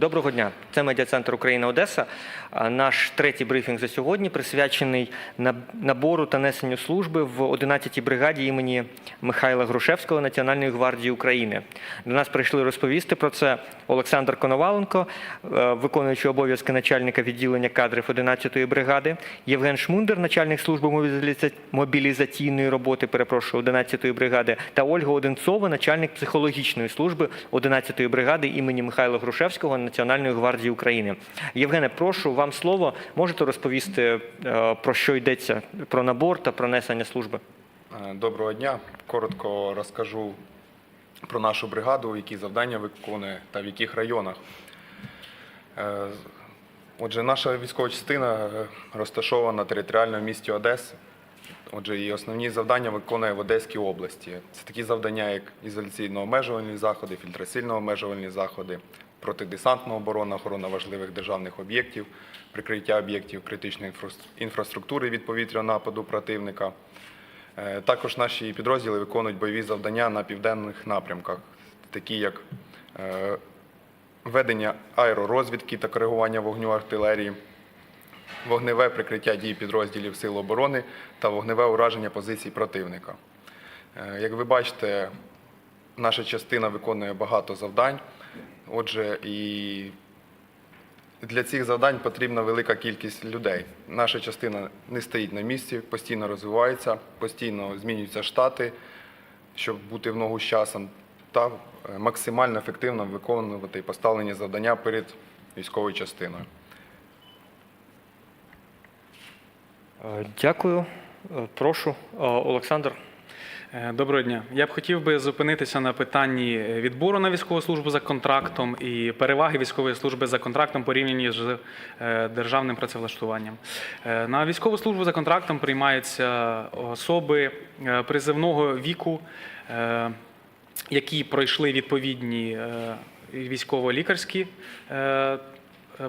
Доброго дня. Це медіа-центр Україна Одеса. Наш третій брифінг за сьогодні присвячений набору та несенню служби в 11-й бригаді імені Михайла Грушевського Національної гвардії України. До нас прийшли розповісти про це Олександр Коноваленко, е, виконуючий обов'язки начальника відділення кадрів 11-ї бригади, Євген Шмундер, начальник служби мобілізаційної роботи, перепрошую, 11-ї бригади, та Ольга Одинцова, начальник психологічної служби 11-ї бригади імені Михайла Грушевського Національної гвардії України. Євгене, прошу вам слово. Можете розповісти е, про що йдеться про набор та про несення служби? Е, Доброго дня. Коротко розкажу про нашу бригаду, які завдання виконує та в яких районах. Е, Отже, наша військова частина розташована територіально в місті Одеса. Отже, її основні завдання виконує в Одеській області. Це такі завдання, як ізоляційно-обмежувальні заходи, фільтраційно-обмежувальні заходи, протидесантна оборона, охорона важливих державних об'єктів, прикриття об'єктів критичної інфраструктури від повітряного нападу противника. Е, Також наші підрозділи виконують бойові завдання на південних напрямках, такі як е, ведення аеророзвідки та коригування вогню артилерії, вогневе прикриття дій підрозділів Сил оборони та вогневе ураження позицій противника. Е, Як ви бачите, наша частина виконує багато завдань. Отже, і для цих завдань потрібна велика кількість людей. Наша частина не стоїть на місці, постійно розвивається, постійно змінюються штати, щоб бути в ногу з часом, та е, максимально ефективно виконувати поставлені завдання перед військовою частиною. Е, Дякую. Е, Прошу, Олександр. Е, Доброго дня. Я б хотів би зупинитися на питанні відбору на військову службу за контрактом і переваги військової служби за контрактом порівняні з е, державним працевлаштуванням. Е, На військову службу за контрактом приймаються особи призивного віку, які пройшли відповідні військово-лікарські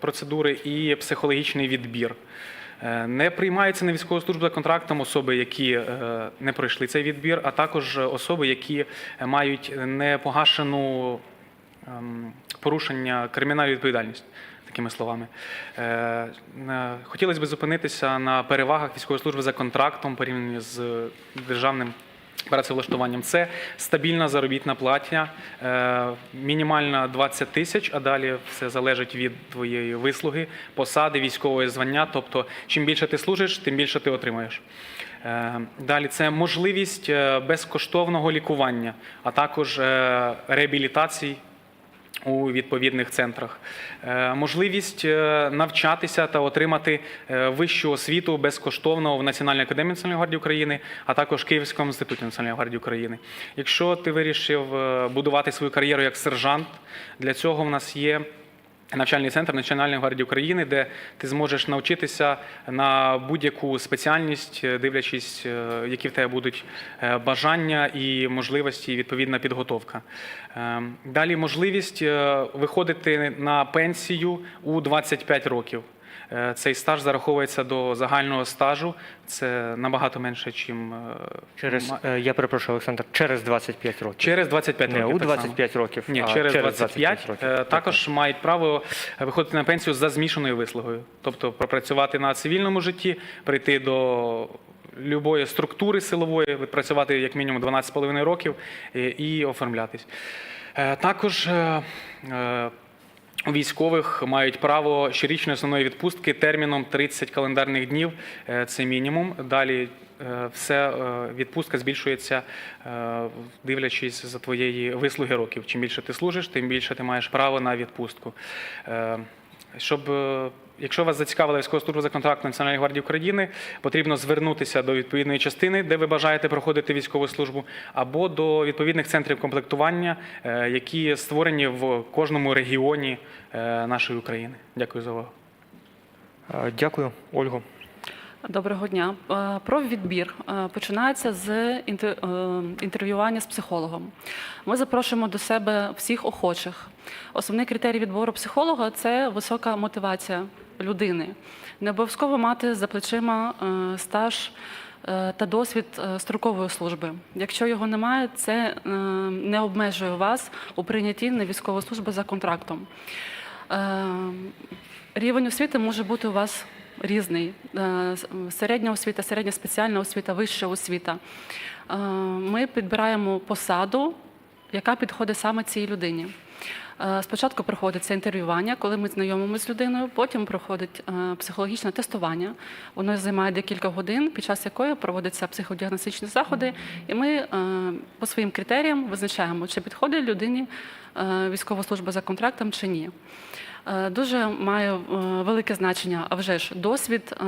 процедури і психологічний відбір. Е, Не приймаються на військову службу за контрактом особи, які е, не пройшли цей відбір, а також особи, які мають непогашену ем, порушення кримінальної відповідальності. Такими словами, Е, хотілося б зупинитися на перевагах військової служби за контрактом порівняно з державним працевлаштуванням. Це стабільна заробітна платня, е, мінімальна 20 тисяч, а далі все залежить від твоєї вислуги, посади, військової звання. Тобто, чим більше ти служиш, тим більше ти отримаєш. Е, Далі це можливість е, безкоштовного лікування, а також реабілітації у відповідних центрах, Е, можливість е, навчатися та отримати е, вищу освіту безкоштовно в Національній академії Національної гвардії України, а також Київському інституті Національної гвардії України. Якщо ти вирішив будувати свою кар'єру як сержант, для цього в нас є. Навчальний центр Національної гвардії України, де ти зможеш навчитися на будь-яку спеціальність, е, дивлячись, е, які в тебе будуть е, бажання і можливості, і відповідна підготовка. Е, Далі можливість виходити на пенсію у 25 років. Е, Цей стаж зараховується до загального стажу. Це набагато менше, чим Через е, я перепрошую, Олександр, через 25 років. через 25 Не років. у так років. Ні, а через 25, років. Е, Також мають право виходити на пенсію за змішаною вислугою, тобто пропрацювати на цивільному житті, прийти до любої структури силової, відпрацювати як мінімум 12,5 років і, і оформлятись. Е, Також е, е, військових мають право щорічної основної відпустки терміном 30 календарних днів. Е, Це мінімум. Далі е, все е, відпустка збільшується, дивлячись за твоєї вислуги років. Чим більше ти служиш, тим більше ти маєш право на відпустку. Щоб, е, якщо вас зацікавила військова служба за контрактом Національної гвардії України, потрібно звернутися до відповідної частини, де ви бажаєте проходити військову службу, або до відповідних центрів комплектування, е, які створені в кожному регіоні е, нашої України. Дякую за увагу. Дякую, Ольго. Доброго дня. Е, Про відбір е, починається з е, інтерв'ювання з психологом. Ми запрошуємо до себе всіх охочих. Основний критерій відбору психолога це висока мотивація людини. Не обов'язково мати за плечима стаж та досвід строкової служби. Якщо його немає, це не обмежує вас у прийнятті на військову службу за контрактом. Рівень освіти може бути у вас різний. Е, Середня освіта, середня спеціальна освіта, вища освіта. Е, Ми підбираємо посаду, яка підходить саме цій людині. Е, Спочатку проходиться інтерв'ювання, коли ми знайомимося з людиною, потім проходить психологічне тестування. Воно займає декілька годин, під час якої проводяться психодіагностичні заходи, і ми по своїм критеріям визначаємо, чи підходить людині військова служба за контрактом чи ні. Е, Дуже має е, велике значення, а вже ж досвід е,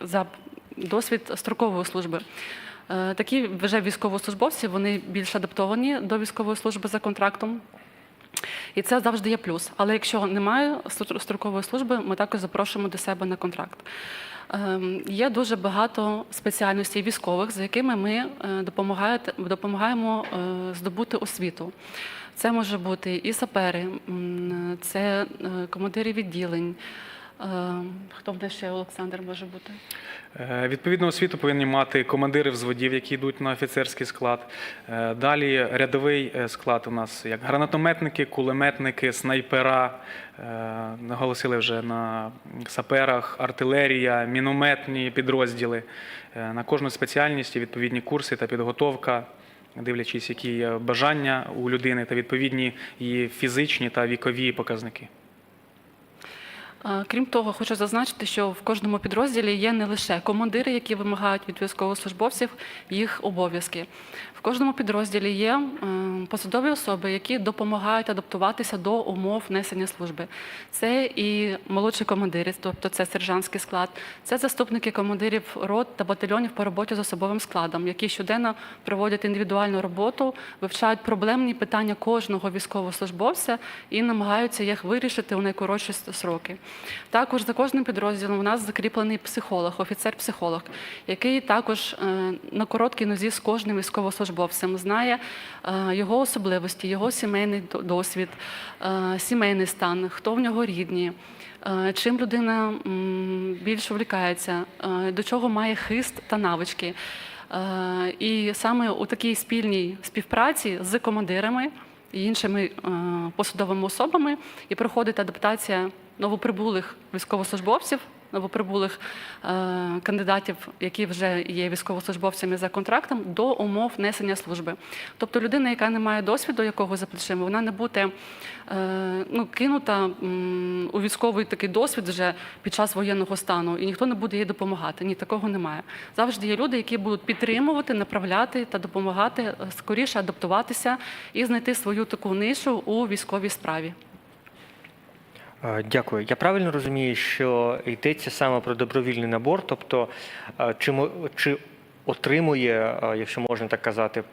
за досвід строкової служби. Такі вже військовослужбовці вони більш адаптовані до військової служби за контрактом. І це завжди є плюс. Але якщо немає строкової служби, ми також запрошуємо до себе на контракт. Є дуже багато спеціальностей військових, за якими ми допомагаємо здобути освіту. Це може бути і сапери, це е, командири відділень. Е, Хто в нас ще Олександр може бути? Е, Відповідну освіту повинні мати командири взводів, які йдуть на офіцерський склад. Далі рядовий склад у нас як гранатометники, кулеметники, снайпера. Наголосили вже на саперах, артилерія, мінометні підрозділи. На кожну спеціальність відповідні курси та підготовка, дивлячись, які є бажання у людини та відповідні її фізичні та вікові показники. Крім того, хочу зазначити, що в кожному підрозділі є не лише командири, які вимагають від військовослужбовців їх обов'язки. Кожному підрозділі є е, посадові особи, які допомагають адаптуватися до умов несення служби. Це і молодші командири, тобто це сержантський склад, це заступники командирів рот та батальйонів по роботі з особовим складом, які щоденно проводять індивідуальну роботу, вивчають проблемні питання кожного військовослужбовця і намагаються їх вирішити у найкоротші сроки. Також за кожним підрозділом у нас закріплений психолог, офіцер-психолог, який також е, на короткій нозі з кожним військовослужбовцем знає е, його особливості, його сімейний досвід, е, сімейний стан, хто в нього рідні. е, Чим людина м, більш увлікається, е, до чого має хист та навички. І саме у такій спільній співпраці з командирами і іншими посадовими особами і проходить адаптація новоприбулих військовослужбовців, новоприбулих е, кандидатів, які вже є військовослужбовцями за контрактом, до умов несення служби. Тобто людина, яка не має досвіду, якого за плечима, вона не буде е, ну, кинута у військовий такий досвід вже під час воєнного стану, і ніхто не буде їй допомагати. Ні, такого немає. Завжди є люди, які будуть підтримувати, направляти та допомагати е, скоріше адаптуватися і знайти свою таку нишу у військовій справі. Е, Дякую. Я правильно розумію, що йдеться саме про добровільний набор, тобто е, чи, чи отримує, е, якщо можна так казати,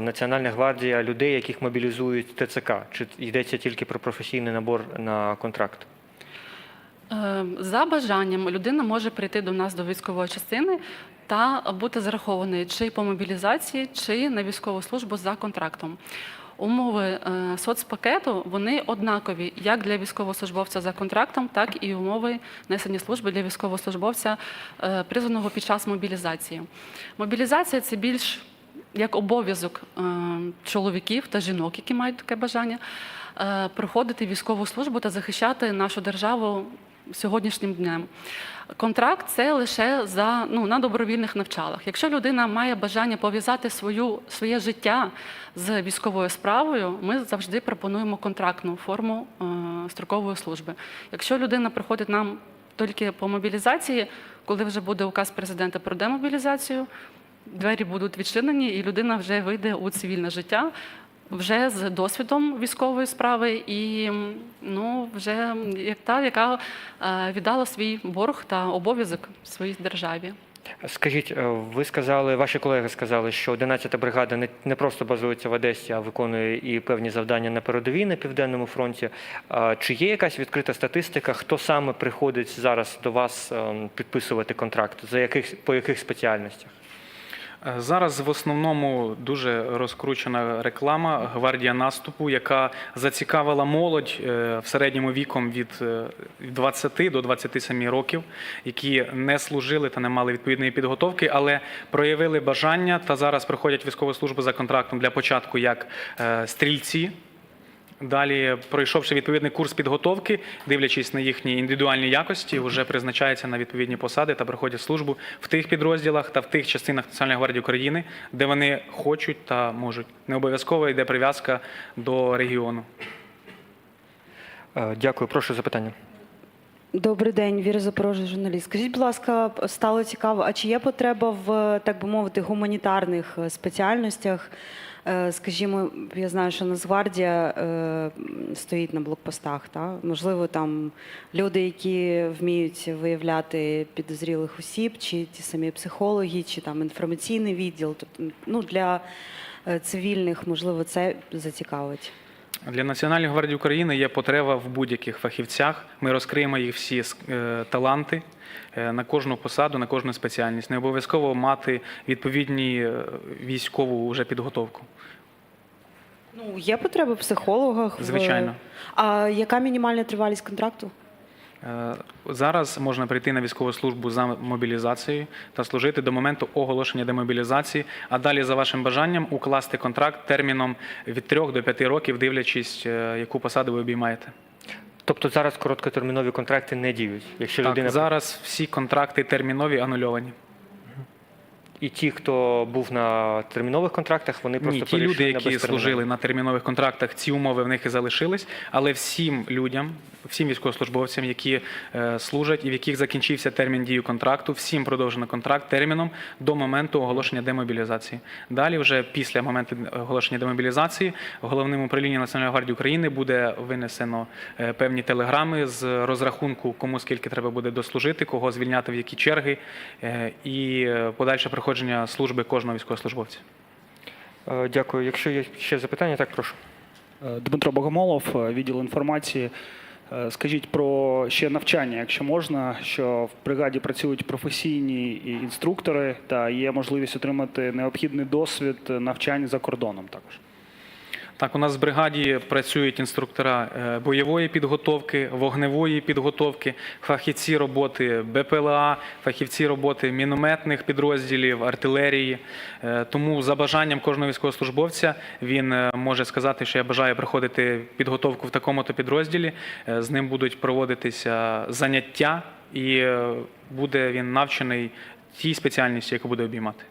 Національна гвардія людей, яких мобілізують ТЦК? Чи йдеться тільки про професійний набор на контракт? За бажанням людина може прийти до нас до військової частини та бути зарахованою чи по мобілізації, чи на військову службу за контрактом. Умови е, соцпакету вони однакові як для військовослужбовця за контрактом, так і умови несення служби для військовослужбовця, е, призваного під час мобілізації. Мобілізація це більш як обов'язок е, чоловіків та жінок, які мають таке бажання, проходити військову службу та захищати нашу державу сьогоднішнім днем. Контракт це лише за ну на добровільних навчалах. Якщо людина має бажання пов'язати свою своє життя з військовою справою, ми завжди пропонуємо контрактну форму е, строкової служби. Якщо людина приходить нам тільки по мобілізації, коли вже буде указ президента про демобілізацію, двері будуть відчинені, і людина вже вийде у цивільне життя. Вже з досвідом військової справи, і ну вже як та, яка е, віддала свій борг та обов'язок своїй державі. Скажіть, е, ви сказали, ваші колеги сказали, що 11-та бригада не, не просто базується в Одесі, а виконує і певні завдання на передовій на південному фронті. Чи є якась відкрита статистика, хто саме приходить зараз до вас ем, підписувати контракт? За яких по яких спеціальностях? Е, Зараз в основному дуже розкручена реклама гвардія наступу, яка зацікавила молодь е, в середньому віком від е, від 20 до 27 років, які не служили та не мали відповідної підготовки, але проявили бажання та зараз проходять військову службу за контрактом для початку як е, стрільці. Далі, пройшовши відповідний курс підготовки, дивлячись на їхні індивідуальні якості, вже призначаються на відповідні посади та проходять службу в тих підрозділах та в тих частинах Національної гвардії України, де вони хочуть та можуть. Не обов'язково йде прив'язка до регіону. Е, Дякую, прошу запитання. Добрий день, Віра Запорожець, журналіст. Скажіть, будь ласка, стало цікаво, а чи є потреба в, так би мовити, гуманітарних е, спеціальностях? Е, Скажімо, я знаю, що Нацгвардія е, стоїть на блокпостах. Та? Можливо, там люди, які вміють виявляти підозрілих осіб, чи ті самі психологи, чи там інформаційний відділ. Тобто, ну, для цивільних, можливо, це зацікавить. Для Національної гвардії України є потреба в будь-яких фахівцях. Ми розкриємо їх всі е, таланти е, на кожну посаду, на кожну спеціальність. Не обов'язково мати відповідні е, військову вже підготовку. Ну, є потреба в психологах. в- Звичайно. А яка мінімальна тривалість контракту? Е, Зараз можна прийти на військову службу за мобілізацією та служити до моменту оголошення демобілізації, а далі за вашим бажанням укласти контракт терміном від 3 до 5 років, дивлячись, е, яку посаду ви обіймаєте. Тобто зараз короткотермінові контракти не діють. Якщо людина зараз всі контракти термінові анульовані. І ті, хто був на термінових контрактах, вони просто Ні, ті люди, які служили на термінових контрактах, ці умови в них і залишились. Але всім людям, всім військовослужбовцям, які е, служать і в яких закінчився термін дії контракту, всім продовжено контракт терміном до моменту оголошення демобілізації. Далі, вже після моменту оголошення демобілізації, головним управлінням Національної гвардії України буде винесено е, певні телеграми з розрахунку, кому скільки треба буде дослужити, кого звільняти в які черги, е, і е, подальше проходження служби кожного військовослужбовця. Е, Дякую. Якщо є ще запитання, так прошу. Е, Дмитро Богомолов, е, відділ інформації. Скажіть про ще навчання, якщо можна, що в бригаді працюють професійні інструктори, та є можливість отримати необхідний досвід навчань за кордоном також. Так, у нас в бригаді працюють інструктора е, бойової підготовки, вогневої підготовки, фахівці роботи БПЛА, фахівці роботи мінометних підрозділів, артилерії. Е, Тому за бажанням кожного військовослужбовця він е, може сказати, що я бажаю проходити підготовку в такому-то підрозділі. З ним будуть проводитися заняття, і буде він навчений тій спеціальності, яку буде обіймати.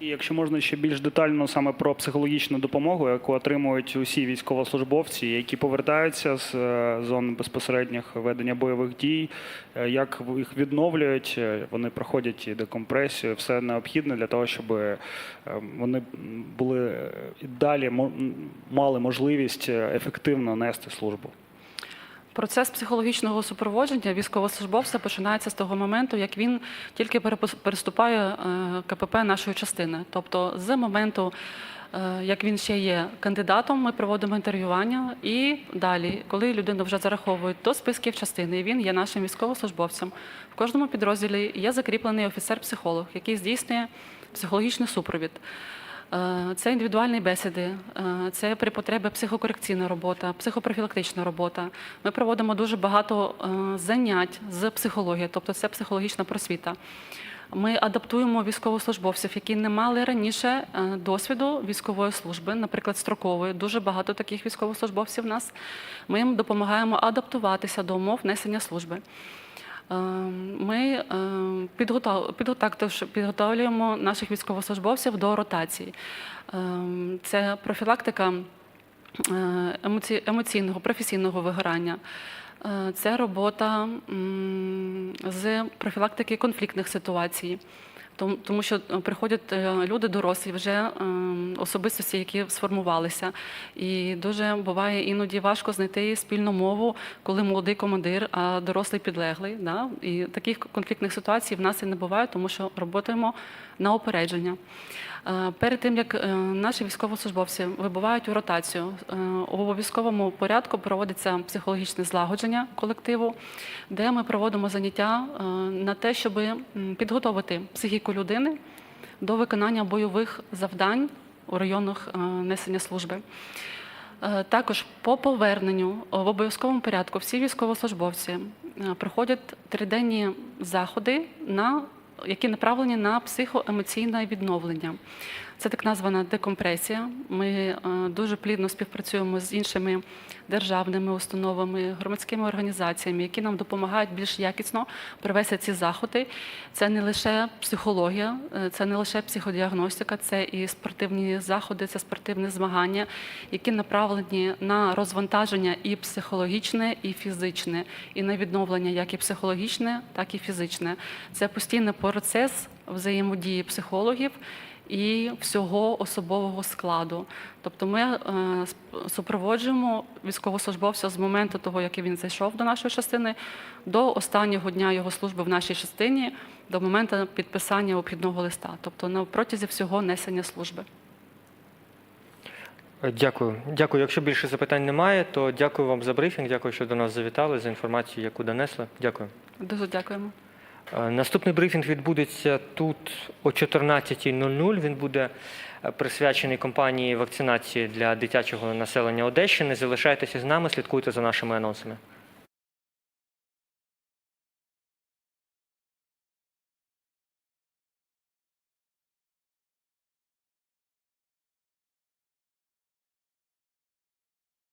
І якщо можна ще більш детально саме про психологічну допомогу, яку отримують усі військовослужбовці, які повертаються з е, зон безпосередніх ведення бойових дій, е, як їх відновлюють, е, вони проходять і декомпресію, все необхідне для того, щоб вони були і далі мали можливість ефективно нести службу. Процес психологічного супроводження військовослужбовця починається з того моменту, як він тільки переступає е, КПП нашої частини. Тобто з моменту, е, як він ще є кандидатом, ми проводимо інтерв'ювання і далі, коли людину вже зараховують до списків частини, він є нашим військовослужбовцем. В кожному підрозділі є закріплений офіцер-психолог, який здійснює психологічний супровід. Е, Це індивідуальні бесіди, е, це при потребі психокорекційна робота, психопрофілактична робота. Ми проводимо дуже багато е, занять з психології, тобто це психологічна просвіта. Ми адаптуємо військовослужбовців, які не мали раніше досвіду військової служби, наприклад, строкової. Дуже багато таких військовослужбовців в нас. Ми їм допомагаємо адаптуватися до умов несення служби. Е, Ми е, підготовлюємо наших військовослужбовців до ротації. Е, Це профілактика емоційного, професійного вигорання. Це робота з профілактики конфліктних ситуацій. Тому- що е, приходять е, люди дорослі, вже е, особистості, які сформувалися. І дуже буває іноді важко знайти спільну мову, коли молодий командир, а дорослий підлеглий. Да? І таких конфліктних ситуацій в нас і не буває, тому що працюємо на опередження. Е, Перед тим як е, наші військовослужбовці вибувають у ротацію, е, у обов'язковому порядку проводиться психологічне злагодження колективу, де ми проводимо заняття на те, щоб підготовити психіку людини до виконання бойових завдань у районах несення служби. Також по поверненню в обов'язковому порядку всі військовослужбовці проходять триденні заходи, на, які направлені на психоемоційне відновлення. Це так названа декомпресія. Ми е, дуже плідно співпрацюємо з іншими державними установами, громадськими організаціями, які нам допомагають більш якісно провести ці заходи. Це не лише психологія, е, це не лише психодіагностика, це і спортивні заходи, це спортивні змагання, які направлені на розвантаження і психологічне, і фізичне, і на відновлення як і психологічне, так і фізичне. Це постійний процес взаємодії психологів і всього особового складу. Тобто ми е, супроводжуємо військовослужбовця з моменту того, як він зайшов до нашої частини, до останнього дня його служби в нашій частині, до моменту підписання обхідного листа, тобто на протязі всього несення служби. Е, Дякую. Дякую. Якщо більше запитань немає, то дякую вам за брифінг. Дякую, що до нас завітали, за інформацію, яку донесли. Дякую. Дуже дякуємо. Е, Наступний брифінг відбудеться тут о 14.00. Він буде е, присвячений кампанії вакцинації для дитячого населення Одещини. Залишайтеся з нами, слідкуйте за нашими анонсами.